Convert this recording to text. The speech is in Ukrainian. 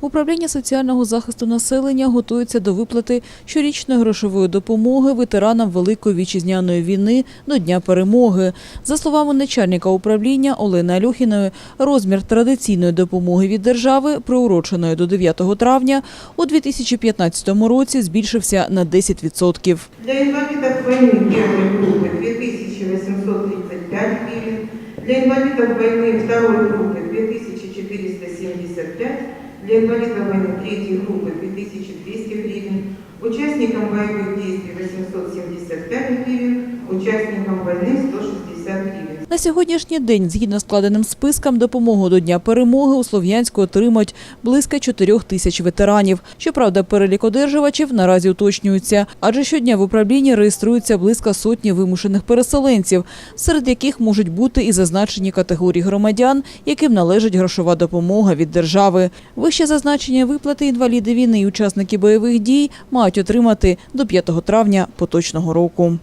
Управління соціального захисту населення готується до виплати щорічної грошової допомоги ветеранам Великої вітчизняної війни до Дня перемоги. За словами начальника управління Олени Альохіної, розмір традиційної допомоги від держави, приуроченої до 9 травня, у 2015 році збільшився на 10%. Для инвалидов войны первой группы 2835 гривен, для инвалидов войны второй группы 2475, для инвалидов войны третьей группы 2200 гривен, участникам боевых действий 875 гривен, участникам войны 160 гривен. На сьогоднішній день, згідно складеним спискам, допомогу до Дня перемоги у Слов'янську отримають близько 4 тисяч ветеранів. Щоправда, перелік одержувачів наразі уточнюється, адже щодня в управлінні реєструється близько сотні вимушених переселенців, серед яких можуть бути і зазначені категорії громадян, яким належить грошова допомога від держави. Вище зазначення виплати інваліди війни і учасники бойових дій мають отримати до 5 травня поточного року.